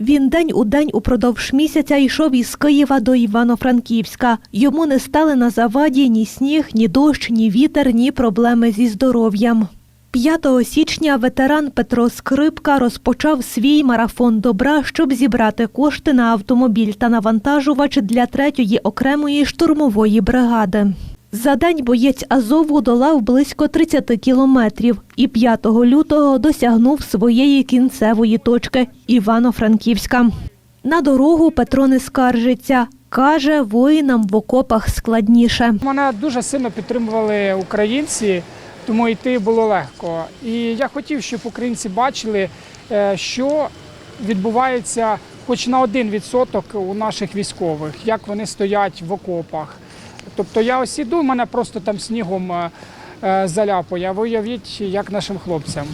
Він день у день упродовж місяця йшов із Києва до Івано-Франківська. Йому не стали на заваді ні сніг, ні дощ, ні вітер, ні проблеми зі здоров'ям. 5 січня ветеран Петро Скрипка розпочав свій марафон добра, щоб зібрати кошти на автомобіль та навантажувач для третьої окремої штурмової бригади. За день боєць Азову долав близько 30 кілометрів і 5 лютого досягнув своєї кінцевої точки Івано-Франківська. На дорогу Петро не скаржиться. Каже, воїнам в окопах складніше. Мене дуже сильно підтримували українці, тому йти було легко. І я хотів, щоб українці бачили, е, що відбувається хоч на один відсоток у наших військових, як вони стоять в окопах. Тобто я ось іду, мене просто там снігом е, е, заляпує, а ви уявіть, як нашим хлопцям.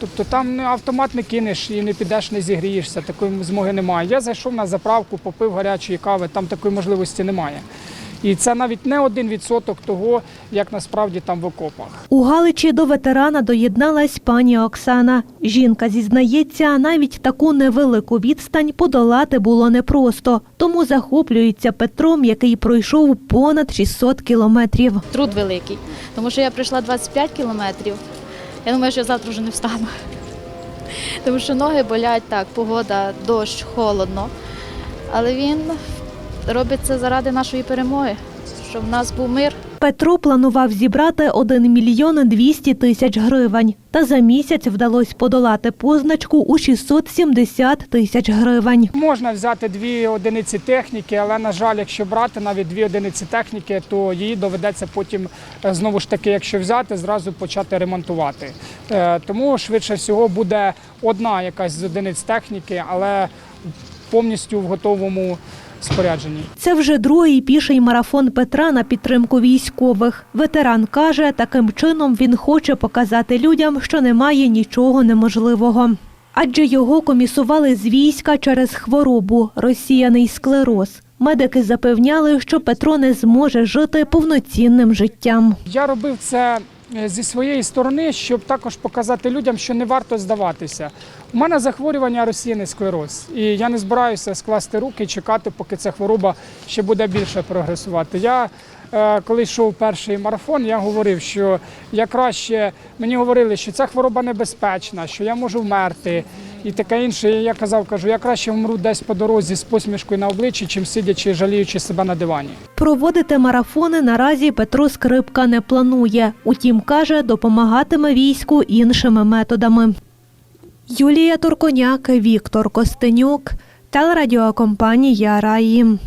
Тобто там ну, автомат не кинеш і не підеш, не зігрієшся, такої змоги немає. Я зайшов на заправку, попив гарячої кави, там такої можливості немає. І це навіть не один відсоток того, як насправді там в окопах. У Галичі до ветерана доєдналась пані Оксана. Жінка зізнається, навіть таку невелику відстань подолати було непросто, тому захоплюється Петром, який пройшов понад 600 кілометрів. труд великий. Тому що я пройшла 25 кілометрів. Я думаю, що я завтра вже не встану. Тому що ноги болять так, погода, дощ, холодно. Але він робить це заради нашої перемоги, щоб в нас був мир. Петро планував зібрати 1 мільйон 200 тисяч гривень. Та за місяць вдалося подолати позначку у 670 тисяч гривень. Можна взяти дві одиниці техніки, але на жаль, якщо брати навіть дві одиниці техніки, то її доведеться потім е, знову ж таки, якщо взяти, зразу почати ремонтувати. Е, Тому швидше всього буде одна якась з одиниць техніки, але повністю в готовому спорядженні. Це вже другий піший марафон Петра на підтримку військових. Ветеран каже, таким чином він хоче показати людям, що немає нічого неможливого. Адже його комісували з війська через хворобу розсіяний склероз. Медики запевняли, що Петро не зможе жити повноцінним життям. Я робив це зі своєї сторони, щоб також показати людям, що не варто здаватися. У мене захворювання російний склероз, і я не збираюся скласти руки і чекати, поки ця хвороба ще буде більше прогресувати. Я е, коли йшов перший марафон, я говорив, що я краще мені говорили, що ця хвороба небезпечна, що я можу вмерти. І таке інше. Я казав, кажу, я краще вмру десь по дорозі з посмішкою на обличчі, чим сидячи, жаліючи себе на дивані. Проводити марафони наразі Петро Скрипка не планує. Утім, каже, допомагатиме війську іншими методами. Юлія Турконяк, Віктор Костенюк, телерадіокомпанія Раї.